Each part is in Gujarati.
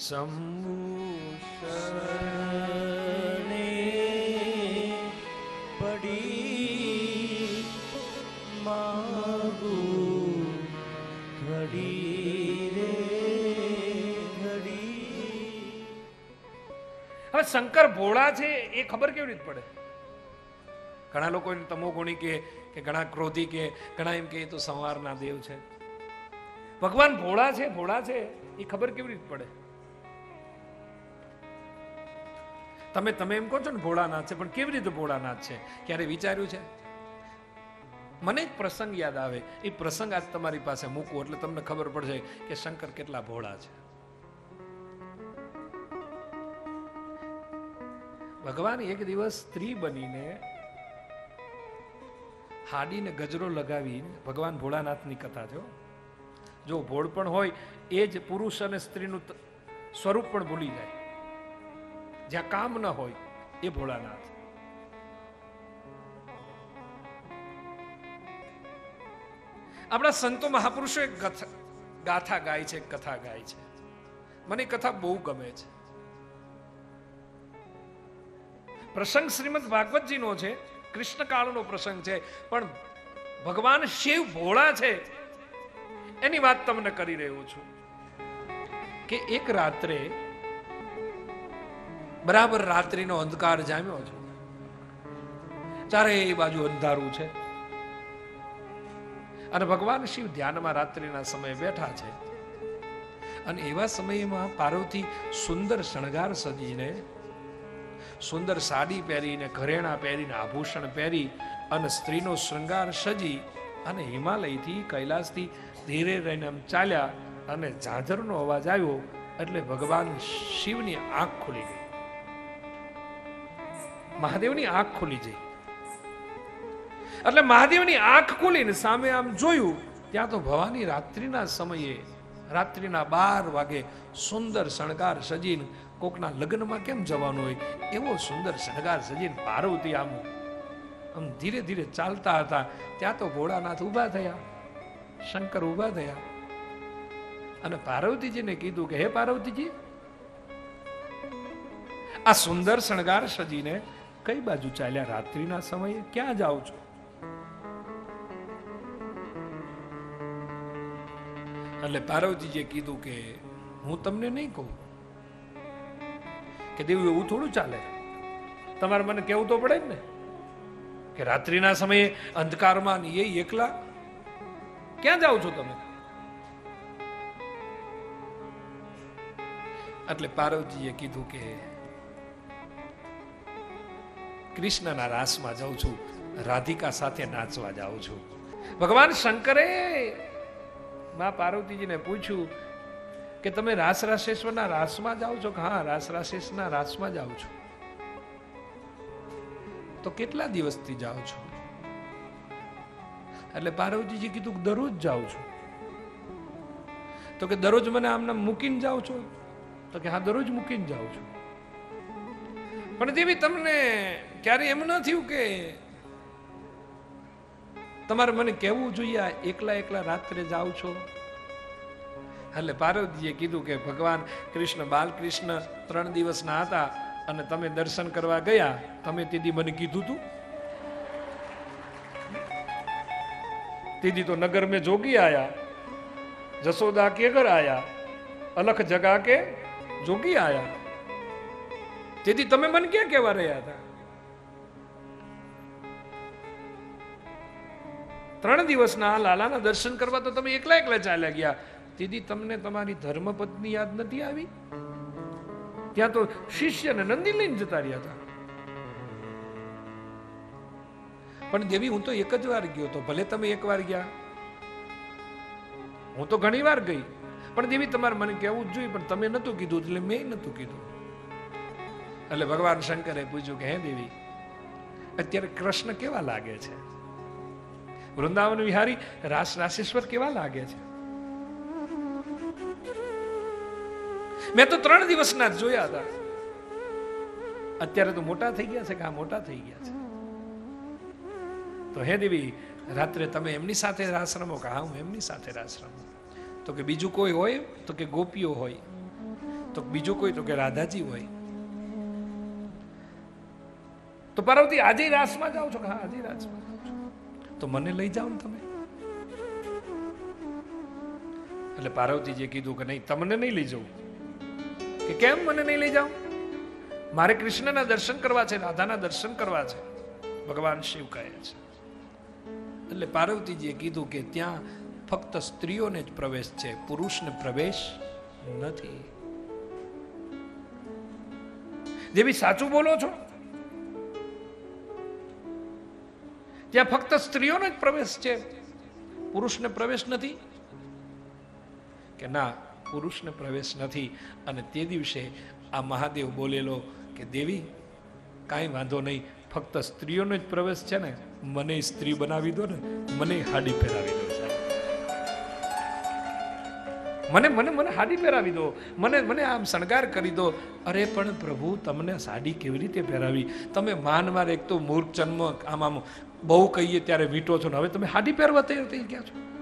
શંભુ શરણે પડી માગુ ઘડી રે ઘડી હવે શંકર ભોળા છે એ ખબર કેવી રીતે પડે? ઘણા લોકો એને તમો ગુણી કે કે ઘણા ક્રોધી કે ઘણા એમ કે તો સંવારના દેવ છે. ભગવાન ભોળા છે ભોળા છે, એ ખબર કેવી રીતે પડે? તમે તમે એમ કહો છો ને, ભોળાનાથ છે, પણ કેવી રીતે ભોળાનાથ છે? ક્યારે વિચાર્યું છે? મને એક પ્રસંગ યાદ આવે. એ પ્રસંગ આજ તમારી પાસે મૂકવો એટલે તમને ખબર પડશે કે શંકર કેટલા ભોળા છે. ભગવાન એક દિવસ સ્ત્રી બનીને હાડીને ગજરો લગાવીને, ભગવાન ભોળાનાથની કથા છે જો ભોળ પણ હોય, એ જ પુરુષ અને સ્ત્રીનું સ્વરૂપ પણ ભૂલી જાય. જ્યાં કામ ન હોય એ ભોળાનાથ. આપણા સંતો મહાપુરુષો એક ગાથા ગાય છે કથા ગાય છે. મને કથા બહુ ગમે છે. પ્રસંગ શ્રીમદ ભાગવતજીનો છે કૃષ્ણ કાળનો પ્રસંગ છે, પણ ભગવાન શિવ ભોળા છે, એની વાત તમને કરી રહ્યો છું કે એક રાત્રે બરાબર રાત્રિનો અંધકાર જામ્યો છે. ચારે બાજુ અંધારું છે. અને ભગવાન શિવ ધ્યાનમાં રાત્રિના સમયે બેઠા છે. અને એવા સમયમાં પાર્વતી સુંદર શણગાર સજીને, સુંદર સાડી પહેરીને, ઘરેણા પહેરીને, આભૂષણ પહેરી અને સ્ત્રીનો શૃંગાર સજી અને હિમાલયથી કૈલાસથી ધીરે રહીને આમ ચાલ્યા અને ઝાંઝરનો અવાજ આવ્યો એટલે ભગવાન શિવની આંખ ખુલી ગઈ. મહાદેવની આંખ ખુલી જઈ. એટલે મહાદેવની આંખ ખુલીને સામે આમ જોયું, ત્યાં તો ભવાની રાત્રિના સમયે, રાત્રિના બાર વાગે સુંદર શણગાર સજીને કોકના લગ્નમાં કેમ જવાનું હોય? એવો સુંદર શણગાર સજીને પાર્વતી આમ આમ ધીરે ધીરે ચાલતા હતા. ત્યાં તો ભોળાનાથ ઊભા થયા, શંકર ઊભા થયા. અને પાર્વતીજીને કીધું કે, હે પાર્વતીજી, આ સુંદર શણગાર સજીને કઈ બાજુ ચાલ્યા રાત્રિના સમયે ક્યાં જાઓ છો? એટલે પાર્વતીજીએ કીધું કે હું તમને નહીં કહું કે દેવું એવું થોડું ચાલે. તમારે મને કેવું તો પડે ને કે રાત્રિના સમયે અંધકારમાં એ એકલા ક્યાં જાઓ છો તમે? એટલે પાર્વતીજીએ કીધું કે કૃષ્ણના રાસમાં જાઉં છું, રાધિકા સાથે નાચવા જાઉં છું. ભગવાન શંકરે મા પાર્વતીજીને પૂછ્યું કે તમે રાસ રાસેશ્વરના રાસમાં જાઓ છો? કે હા રાસ રાસેશ્વરના રાસમાં જાઓ છો. તો કેટલા દિવસથી જાઓ છો? એટલે પાર્વતીજી કીધું દરરોજ જાઉં છું. તો કે દરરોજ મને આમને મૂકીને જાઓ છો? તો કે હા, દરરોજ મૂકીને જાઉં છું. પણ જેવી તમને ક્યારે એમ ન થયું કે તમારે મને કહેવું જોઈએ એકલા એકલા રાત્રે જાઓ છો? એટલે પાર્વતીજીએ કીધું કે, ભગવાન કૃષ્ણ, બાલકૃષ્ણ ત્રણ દિવસના હતા અને તમે દર્શન કરવા ગયા. તમે તેથી મને કીધું તું. તેથી તો નગર મેં જોગી આયા જસોદા કે ઘર આયા અલખ જગા કે જોગી આયા. તેથી તમે મને ક્યાં કહેવા રહ્યા હતા? ત્રણ દિવસના લાલાના દર્શન કરવા તો તમે એકલા એકલા ચાલ્યા ગયા. તેથી તમને તમારી ધર્મપત્ની યાદ નથી આવી? ત્યાં તો શિષ્ય ને નંદી લઈને જતા રહ્યા હતા. પણ દેવી, હું તો એક જ વાર ગયો તો ભલે તમે એક વાર ગયા. હું તો ઘણી વાર ગઈ. પણ દેવી, તમારે મને કહેવું જ જોઈએ, પણ તમે નતું કીધું, એટલે મેં નતું કીધું. એટલે ભગવાન શંકરે પૂછ્યું કે, હે દેવી, અત્યારે કૃષ્ણ કેવા લાગે છે? વૃંદાવન વિહારી રાસ રાસેશ્વર કેવા લાગે છે? મેં તો ત્રણ દિવસના જ જોયા હતા. અત્યારે તો મોટા થઈ ગયા છે કે આ મોટા થઈ ગયા છે? તો હે દેવી, રાત્રે તમે એમની સાથે રાસ રમો કે હા, હું એમની સાથે રાસ રમું? તો કે બીજું કોઈ હોય તો કે ગોપીઓ હોય. તો બીજું કોઈ તો કે રાધાજી હોય. તો પાર્વતી, આજે રાસમાં જાઓ છો કે હા, આજે રાસમાં? તો મને લઈ જાઓ તમે. એટલે પાર્વતીજીએ કીધું કે નહીં, તમને નહીં લઈ જવું. કે કેમ મને નહીં લઈ જાઓ? મારે કૃષ્ણના દર્શન કરવા છે, રાધાના દર્શન કરવા છે. ભગવાન શિવ કહે છે. એટલે પાર્વતીજીએ કીધું કે ત્યાં ફક્ત સ્ત્રીઓને જ પ્રવેશ છે, પુરુષને પ્રવેશ નથી. દેવી, સાચું બોલો છો? ત્યાં ફક્ત સ્ત્રીઓનો જ પ્રવેશ છે. પુરુષને પ્રવેશ નથી. કે ના, પુરુષને પ્રવેશ નથી. અને તે દિવસે આ મહાદેવ બોલેલો કે, દેવી, કાંઈ વાંધો નહીં, ફક્ત સ્ત્રીઓનો જ પ્રવેશ છે ને? મને સ્ત્રી બનાવી દો ને, મને હાડી પહેરાવી મને મને મને સાડી પહેરાવી દો. મને મને આમ શણગાર કરી દો. અરે, પણ પ્રભુ, તમને સાડી કેવી રીતે પહેરાવી? તમે માનવાર એક તો મૂર્ખ જન્મ આમ આમ બહુ કહીએ ત્યારે વીટો છો ને, હવે તમે સાડી પહેરવા તૈયાર થઈ ગયા છો.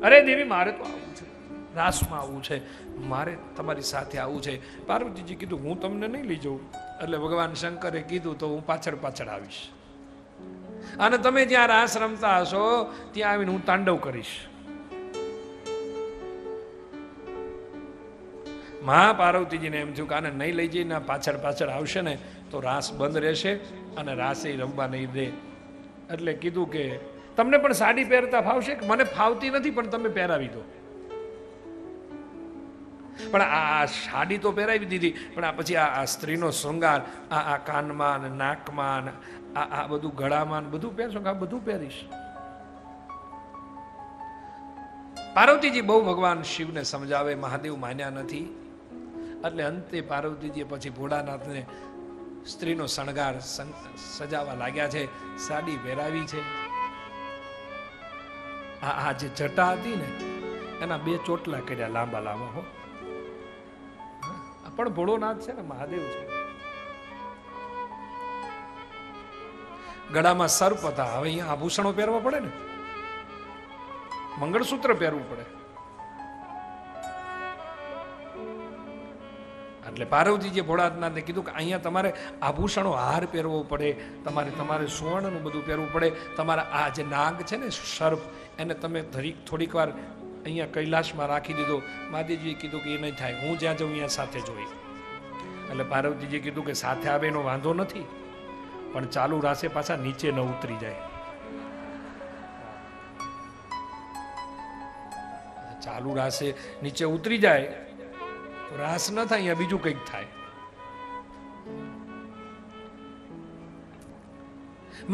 અરે, દેવી, મારે તો આવું છે. રાસમાં આવવું છે. મારે તમારી સાથે આવવું છે. પાર્વતીજી કીધું, હું તમને નહીં લઈ જાઉં. એટલે ભગવાન શંકરે કીધું, તો હું પાછળ પાછળ આવીશ. અને તમે જ્યાં રાસ રમતા હશો, ત્યાં આવીને હું તાંડવ કરીશ. મહા પાર્વતીજીને એમ થયું કે આને નહીં લઈ જઈને પાછળ પાછળ આવશે ને, તો રાસ બંધ રહેશે અને રાસે રમવા નહીં દે. એટલે કીધું કે, તમને પણ સાડી પહેરતા ફાવશે કે મને ફાવતી નથી, પણ તમે પહેરાવી દો. પણ આ સાડી તો પહેરાવી દીધી, પણ આ પછી આ સ્ત્રીનો શૃંગાર, આ આ કાનમાં ને નાકમાં આ આ બધું ગળામાં બધું પહેરશો આ બધું પહેરીશ? પાર્વતીજી બહુ ભગવાન શિવને સમજાવે, મહાદેવ માન્યા નથી. એટલે અંતે પાર્વતીજીએ પછી ભોળાનાથને સ્ત્રીનો શણગાર સજાવા લાગ્યા છે, સાડી પહેરાવી છે. આ આ જે જટા હતી ને, એના બે ચોટલા કર્યા લાંબા લાંબા, હો. પણ ભોળોનાથ છે ને, મહાદેવ છે. ગળામાં સર્પ હતા, હવે અહીંયા આભૂષણો પહેરવા પડે ને? મંગળસૂત્ર પહેરવું પડે. એટલે પાર્વતીજીએ ભોળાનાથને કીધું કે અહીંયા તમારે આભૂષણો હાર પહેરવો પડે, તમારે તમારે સુવર્ણનું બધું પહેરવું પડે, તમારા આ જે નાગ છે ને સર્પ, એને તમે ધરી થોડીક વાર અહીંયા કૈલાસમાં રાખી દીધો. મહાદેવજીએ કીધું કે એ નહીં થાય, હું જ્યાં જાઉં અહીંયા સાથે જોઈ એટલે પાર્વતીજીએ કીધું કે સાથે આવે એનો વાંધો નથી, પણ ચાલુ રાસે પાછા નીચે ન ઉતરી જાય. ચાલુ રાસે નીચે ઉતરી જાય તો રાસ ન થાય, અહીંયા બીજું કંઈક થાય.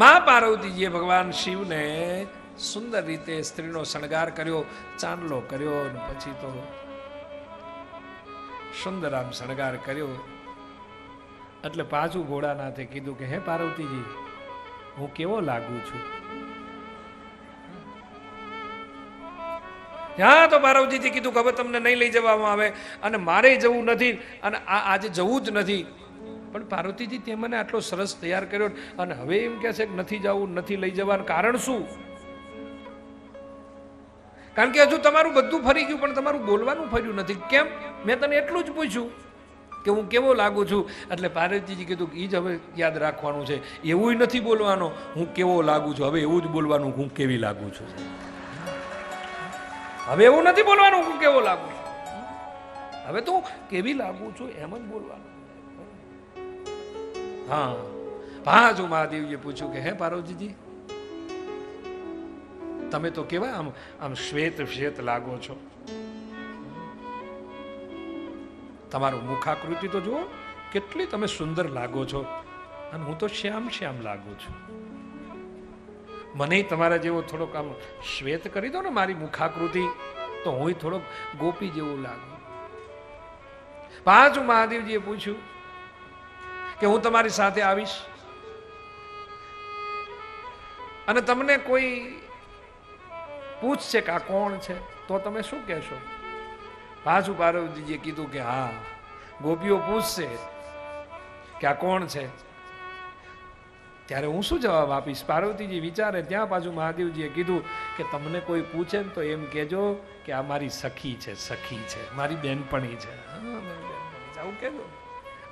મા પાર્વતીજીએ ભગવાન શિવને સુંદર રીતે સ્ત્રીનો શણગાર કર્યો, ચાંદલો કર્યો અને પછી તો સુંદર આમ શણગાર કર્યો. એટલે પાછું ઘોડાનાથે કીધું કે, હે પાર્વતીજી, હું કેવો લાગુ છું? ત્યાં તો પાર્વતીજી કીધું કે હવે તમને નહીં લઈ જવામાં આવે અને મારે જવું નથી અને આ આજે જવું જ નથી. પણ પાર્વતીજી તે મને આટલો સરસ તૈયાર કર્યો અને હવે એમ કહે છે કે નથી જવું, નથી લઈ જવાનું. કારણ શું? કારણ કે હજુ તમારું બધું ફરી ગયું, પણ તમારું બોલવાનું ફર્યું નથી. કેમ? મેં તને એટલું જ પૂછ્યું કે હું કેવો લાગુ છું. એટલે પાર્વતીજી કીધું કે એ જ હવે યાદ રાખવાનું છે. એવું નથી બોલવાનો. હું કેવો લાગુ છું? હવે એવું જ બોલવાનું હું કેવી લાગુ છું? હવે એવું નથી બોલવાનું હું કેવો લાગુ છું. હવે તો કેવી લાગુ છું એમ જ બોલવાનું. હા. પાંચ મહાદેવજીએ પૂછ્યું કે, હે પાર્વતીજી, તમે તો કેવા આમ આમ શ્વેત શ્વેત લાગો છો? તમારું મુખાકૃતિ તો જુઓ, કેટલી તમે સુંદર લાગો છો. અને હું તો શ્યામ શ્યામ લાગુ છું. મને તમારા જેવો થોડોક આમ શ્વેત કરી દો ને મારી મુખાકૃતિ, તો હું થોડોક ગોપી જેવું લાગુ. પાંચ મહાદેવજીએ પૂછ્યું કે હું તમારી સાથે આવીશ? અને તમને કોઈ પૂછશે કે આ કોણ છે, તો તમે શું કહેશો? પાછું પાર્વતીજીએ કીધું કે હા, ગોપીઓ પૂછશે કે આ કોણ છે? ત્યારે હું શું જવાબ આપીશ? પાર્વતીજી વિચારે, ત્યાં પાછું મહાદેવજીએ કીધું કે તમને કોઈ પૂછે ને તો એમ કહેજો કે આ મારી સખી છે સખી છે, મારી બેનપણી છે. આવું કહેજો.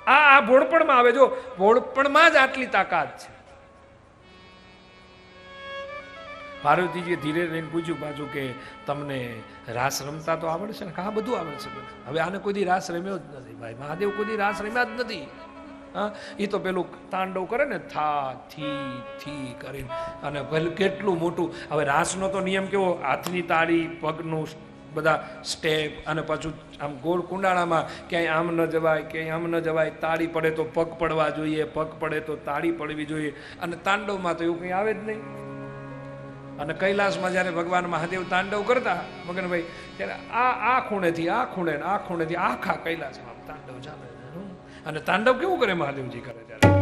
આ આ ભોળપણમાં આવે. જો, ભોળપણમાં જ આટલી તાકાત છે. પાર્વતીજીએ ધીરે રહીને પૂછ્યું પાછું કે તમને રાસ રમતા તો આવડશે ને? હા, બધું આવડશે. હવે આને કોઈ રાસ રમ્યો જ નથી. ભાઈ, મહાદેવ કોઈ રાસ રમ્યા જ નથી. હા એ તો પેલું તાંડવ કરે ને, થા, થી થી કરીને. અને કેટલું મોટું, હવે રાસનો તો નિયમ કેવો, હાથની તાળી, પગનું બધા સ્ટેપ અને પાછું આમ ગોળ કુંડાળામાં ક્યાંય આમ ન જવાય, ક્યાંય આમ ન જવાય, તાળી પડે તો પગ પડવા જોઈએ, પગ પડે તો તાળી પડવી જોઈએ. અને તાંડવમાં તો એવું કંઈ આવે જ નહીં. અને કૈલાસમાં જ્યારે ભગવાન મહાદેવ તાંડવ કરતા, મગનભાઈ, ત્યારે આ આ ખૂણેથી, આ ખૂણે આ ખૂણેથી આખા કૈલાસમાં તાંડવ ચાલે. અને તાંડવ કેવું કરે મહાદેવજી કરે ત્યારે?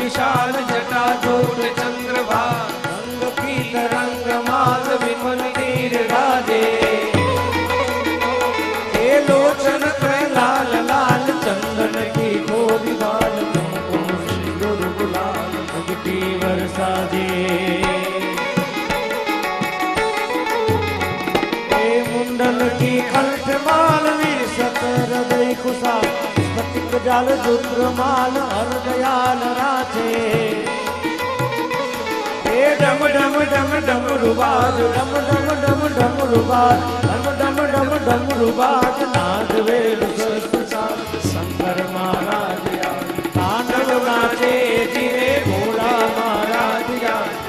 વિશાલ જટા જુટ ચંદ્રભા રંગ પીત રંગ માલ વિમલ નીર લોચન જાલ જુદ્રમાલ હરદયાલ રાચે હે ડમ ડમ ડમ ડમ રૂબાજ ડમ ડમ ડમ ડમ રૂબાજ ડમ ડમ ડમ ડમ રૂબાજ નાદ વેલ શંકર મહારાજ તાંડવ નાચે ધીરે ભોળા મહારાજ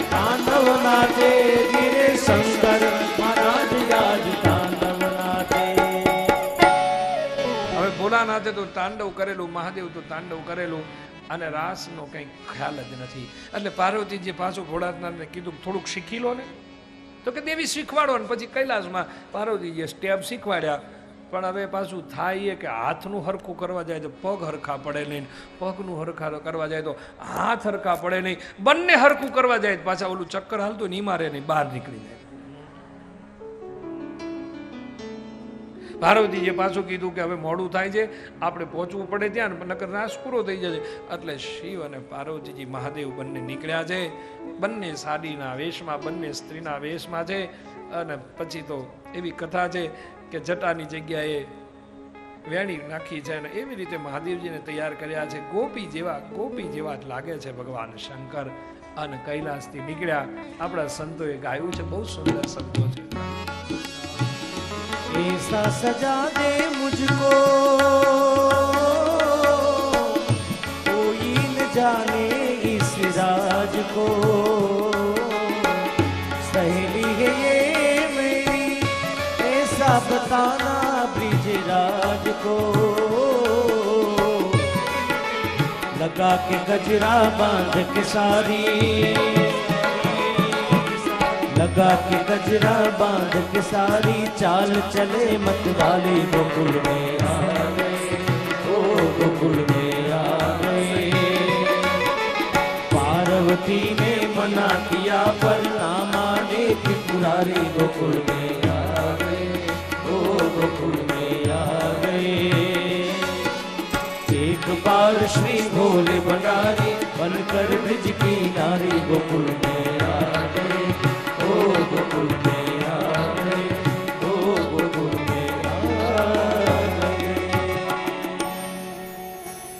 તાંડવ નાચે ધીરે શંકર હવે તો તાંડવ કરેલું, મહાદેવ તો તાંડવ કરેલું, અને રાસનો કંઈ ખ્યાલ જ નથી. એટલે પાર્વતીજી પાછું ભોળાનાથને કીધું થોડુંક શીખી લો ને. તો કે દેવી શીખવાડો ને પછી કૈલાસમાં પાર્વતીજીએ સ્ટેપ શીખવાડ્યા. પણ હવે પાછું થાય કે હાથનું હરખું કરવા જાય તો પગ હરખા પડે નહીં. પગનું હરખા કરવા જાય તો હાથ હરખા પડે નહીં. બંને હરખું કરવા જાય પાછા ઓલું ચક્કર હાલતું નહીં મારે નહીં, બહાર નીકળી જાય. પાર્વતીજીએ પાછું કીધું કે હવે મોડું થાય છે, આપણે પહોંચવું પડે ત્યાં, નકર નાશ પૂરો થઈ જશે. એટલે શિવ અને પાર્વતીજી મહાદેવ બંને નીકળ્યા છે, બંને સાડીના વેશમાં, બંને સ્ત્રીના વેશમાં છે, અને પછી તો એવી કથા છે કે જટાની જગ્યાએ વેણી નાખી છે અને એવી રીતે મહાદેવજીને તૈયાર કર્યા છે. ગોપી જેવા ગોપી જેવા જ લાગે છે ભગવાન શંકર અને કૈલાસથી નીકળ્યા. આપણા સંતોએ ગાયું છે, બહુ સુંદર શબ્દો છે. ऐसा सजा दे मुझको। कोई न जाने इस राज को। सहेली है ये मेरी, ऐसा बताना ब्रिज राज को। लगा के गजरा बाँध के सारी। लगा के गजरा बाँध के सारी चाल चले मत वाले गोकुल में आ गए ओ गोकुल में आ गए पार्वती ने मना किया पर ना माने त्रिपुरारी गोकुल में आ गए ओ गोकुल में आ गए एक बार श्री भोले भंडारी बनकर ब्रिज की नारी गोकुल में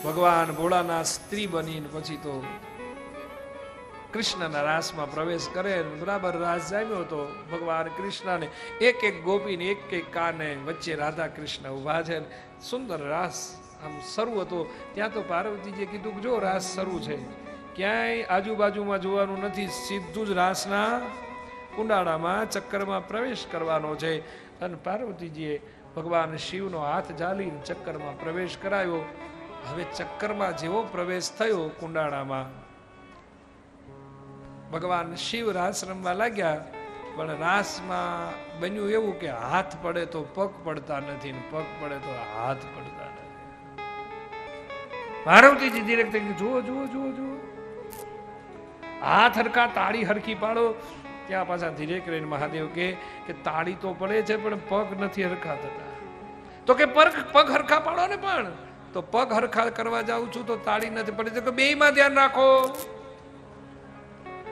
ભગવાન ભોળાના સ્ત્રી બની પછી તો કૃષ્ણના રાસમાં પ્રવેશ કરે બરાબર રાસ જામ્યો તો ભગવાન કૃષ્ણને એક એક ગોપીને એક એક કાને વચ્ચે રાધા કૃષ્ણ ઊભા છે સુંદર રાસ આમ શરૂ હતો. ત્યાં તો પાર્વતીજીએ કીધું કે જો રાસ શરૂ છે, ક્યાંય આજુબાજુમાં જોવાનું નથી, સીધું જ રાસના કુંડાળામાં ચક્કરમાં પ્રવેશ કરવાનો છે. અને પાર્વતીજીએ ભગવાન શિવનો હાથ ઝાલીને ચક્કરમાં પ્રવેશ કરાયો. હવે ચક્કરમાં જેવો પ્રવેશ થયો કુંડાળામાં. ભગવાન શિવ રાસ રમવા લાગ્યા, પણ રાસમાં બન્યું એવું કે હાથ પડે તો પગ પડતા નથી ને પગ પડે તો હાથ પડતા નથી. પાર્વતીજી ડિરેક્ટ જુઓ જુઓ જુઓ જુઓ. હાથ હરકા તાળી હરકી પાડો. ત્યાં પાછા ધીરે કરીને મહાદેવ કે કે તાળી તો પડે છે, પણ પગ નથી હરખા થતા તો કે પગ પગ હરખા પાડો ને પણ. તો પગ હરખા કરવા જાઉં છું તો તાળી નથી પડે તો બેયમાં ધ્યાન રાખો.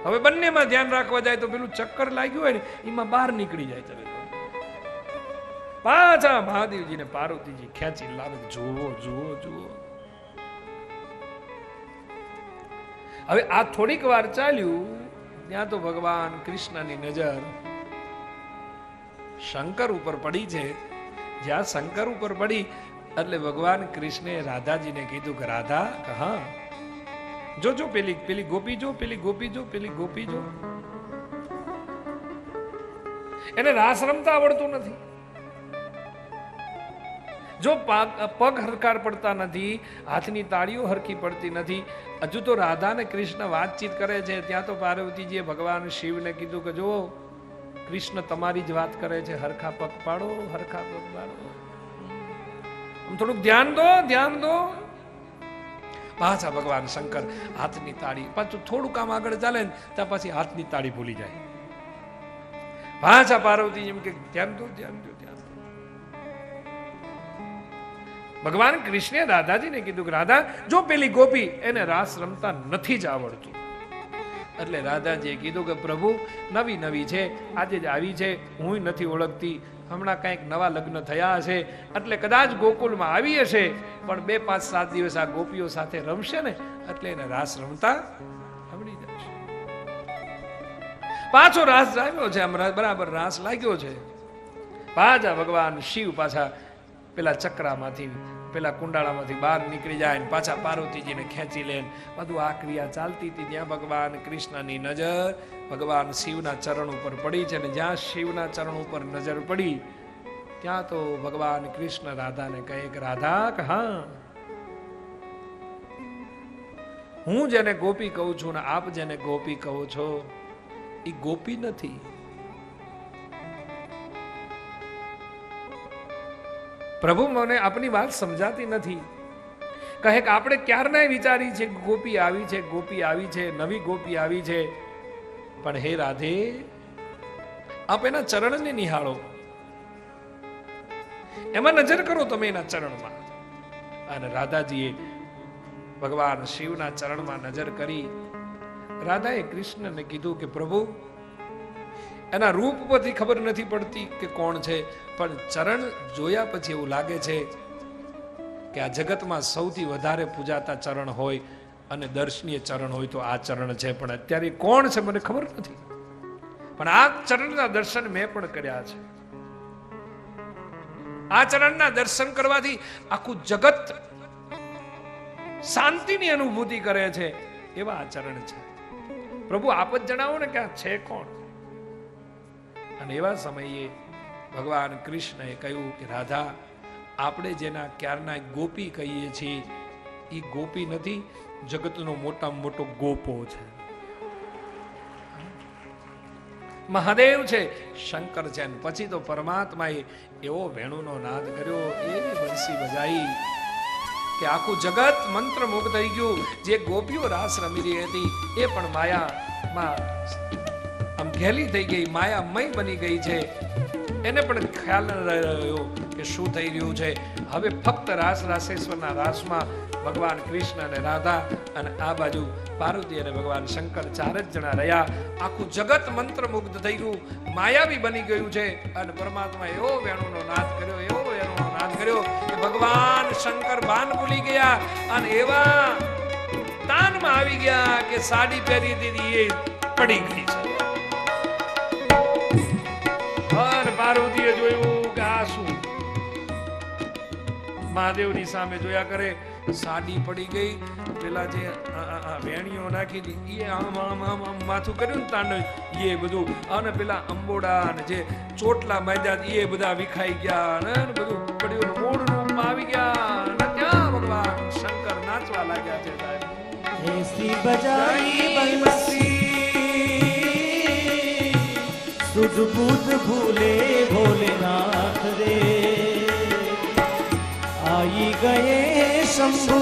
હવે બંનેમાં ધ્યાન રાખવા જાય તો પેલું ચક્કર લાગ્યું હોય ને, એમાં બહાર નીકળી જાય તમે પાછા મહાદેવજીને પાર્વતીજી ખેંચી લાવે, જુઓ જુઓ જુઓ. હવે આ થોડીક વાર ચાલ્યું ત્યાં તો ભગવાન કૃષ્ણની નજર શંકર ઉપર પડી છે. જ્યાં શંકર ઉપર પડી, એટલે ભગવાન કૃષ્ણે રાધાજીને કીધું કે, રાધા હા જો જો, પેલી પેલી ગોપી જો, પેલી ગોપી જો, પેલી ગોપી જો. એને રાસ રમતા આવડતું નથી. જો પાગ- હરકાર પડતા નથી, હાથની તાળીઓ હરખી પડતી નથી, હજુ તો રાધા ને કૃષ્ણ વાતચીત કરે છે, ત્યાં તો પાર્વતીજીએ ભગવાન શિવને કીધું કે જો કૃષ્ણ તમારી જ વાત કરે છે, હરખા પગ પાડો, હરખા પગ પાડો. થોડુંક ધ્યાન દો ધ્યાન દો. પાછા ભગવાન શંકર હાથની તાળી, પાછું થોડું કામ આગળ ચાલે ને, ત્યાં પછી હાથની તાળી ભૂલી જાય. પાછા પાર્વતી એમ કે, ધ્યાન દો ધ્યાન દો ધ્યાન દો. ભગવાન કૃષ્ણે રાધાજીને કીધું કે રાધા, જો પેલી ગોપી એને રાસ રમતા નથી જ આવડતું. એટલે રાધાજીએ કીધું કે પ્રભુ, નવી નવી છે, આજે જ આવી છે હું નથી ઓળખતી, હમણાં કંઈક નવા લગ્ન થયા હશે, એટલે કદાચ ગોકુલમાં આવી હશે, પણ બે પાંચ સાત દિવસ આ ગોપીઓ સાથે રમશે ને, એટલે એને રાસ રમતા આવડી જશે. પાછો રાસ જામ્યો છે બરાબર રાસ લાગ્યો છે. પાછા ભગવાન શિવ પાછા પેલા ચક્રામાંથી, પેલા કુંડાળામાંથી બહાર નીકળી જાય ને પાછા પાર્વતીજીને ખેંચી લે બધું આ ક્રિયા ચાલતી હતી. ત્યાં ભગવાન કૃષ્ણની નજર, ભગવાન શિવના ચરણ ઉપર પડી છે ને જ્યાં શિવના ચરણ ઉપર નજર પડી, ત્યાં તો ભગવાન કૃષ્ણ રાધાને કહે કે, રાધા, કે હા? હું જેને ગોપી કહું છું ને આપ જેને ગોપી કહો છો એ ગોપી નથી. પ્રભુ મને આપની વાત સમજાતી નથી. કહે કે આપણે ક્યારનાય વિચારી છે, ગોપી આવી છે, ગોપી આવી છે, નવી ગોપી આવી છે. પણ હે રાધે, આપ એના ચરણને નિહાળો. એમાં નજર કરો તમે એના ચરણમાં. અને રાધાજીએ ભગવાન શિવના ચરણમાં નજર કરી. રાધાએ કૃષ્ણને કીધું કે પ્રભુ એના રૂપ પરથી ખબર નથી પડતી કે કોણ છે, પણ ચરણ જોયા પછી એવું લાગે છે કે આ જગતમાં સૌથી વધારે પૂજાતા ચરણ હોય અને દર્શનીય ચરણ હોય તો આ ચરણ છે, પણ અત્યારે કોણ છે મને ખબર નથી. પણ આ ચરણના દર્શન મેં પણ કર્યા છે. આ ચરણના દર્શન કરવાથી આખું જગત શાંતિની અનુભૂતિ કરે છે, એવા આ ચરણ છે. પ્રભુ આપ જ જણાવો ને કે આ છે કોણ? અને એવા સમયે ભગવાન કૃષ્ણએ કહ્યું કે, રાધા, આપણે જેના ક્યારના ગોપી કહીએ છીએ એ ગોપી નથી, જગતનો મોટામાં મોટો ગોપો છે. મહાદેવ છે. શંકર છે પછી તો પરમાત્માએ એવો વેણુનો નાદ કર્યો, એવી બંસી બજાઈ કે આખું જગત મંત્રમુગ્ધ થઈ ગયું. જે ગોપીઓ રાસ રમી રહી હતી, એ પણ માયામાં ઘેલી થઈ ગઈ, માયામય બની ગઈ છે. એને પણ ખ્યાલ ન રહ્યો કે શું થઈ રહ્યું છે. હવે ફક્ત રાસ રાસેશ્વરના રાસમાં ભગવાન કૃષ્ણ અને રાધા અને આ બાજુ પાર્વતી અને ભગવાન શંકર ચાર જ જણા રહ્યા. આખું જગત મંત્રમુગ્ધ થઈ ગયું માયાવી બની ગયું છે. અને પરમાત્મા એવો વેણુનો નાદ કર્યો, એવો વેણુનો નાદ કર્યો કે ભગવાન શંકર ભાન ભૂલી ગયા અને એવા તાનમાં આવી ગયા કે સાડી પહેરી દીધી એ પડી ગઈ છે. મહાદેવની સામે જોયા કરે સાડી પડી ગઈ પેલા જે વેણીઓ નાખી હતી એ આમ આમ આમ આમ માથું કર્યું ને તાંડવ એ બધું અને પેલા અંબોડા ને જે ચોટલા માંડ્યા એ બધા વિખાઈ ગયા ને બધું પડ્યું મૂળ રૂપમાં આવી ગયા ત્યાં ભગવાન શંકર નાચવા લાગ્યા છે સાહેબ. શ્રી બજારી सुपूत भूले भोलेनाथ रे। आई गए शंभु,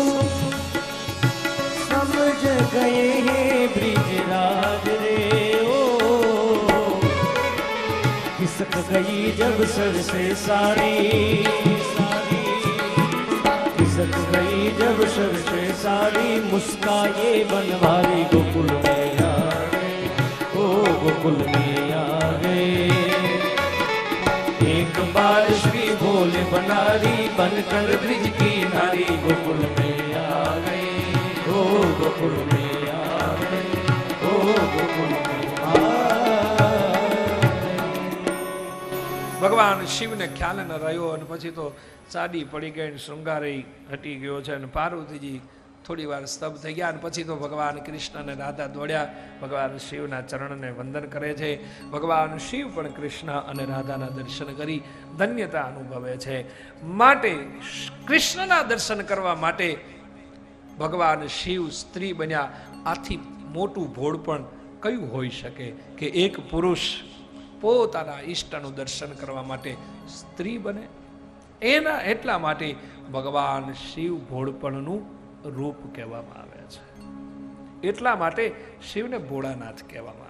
समझ गए हैं ब्रिजराज रे। ओ, खिसक गई जब सर से सारी। खिसक गई जब सर से सारी मुस्का ये बनवारी गोकुल मैया ओ, गोकुल मैया एक बार श्री भोले बनारी बनकर ब्रिज की नारी गोकुल में आ गए ओ गोकुल में आ गए ओ गोकुल में आ गए ભગવાન શિવને ખ્યાલ ન રહ્યો અને પછી તો ચાડી પડી ગઈ ને શૃંગારે હટી ગયો છે અને પાર્વતીજી થોડી વાર સ્તબ્ધ થઈ ગયા અને પછી તો ભગવાન કૃષ્ણ અને રાધા દોડ્યા. ભગવાન શિવના ચરણને વંદન કરે છે. ભગવાન શિવ પણ કૃષ્ણ અને રાધાના દર્શન કરી ધન્યતા અનુભવે છે. માટે કૃષ્ણના દર્શન કરવા માટે ભગવાન શિવ સ્ત્રી બન્યા. આથી મોટું ભોળ પણ કયું હોઈ શકે કે એક પુરુષ પોતાના ઈષ્ટનું દર્શન કરવા માટે સ્ત્રી બને? એના એટલા માટે ભગવાન શિવ ભોળપણનું રૂપ કહેવામાં આવે છે. એટલા માટે શિવને ભોળાનાથ કહેવામાં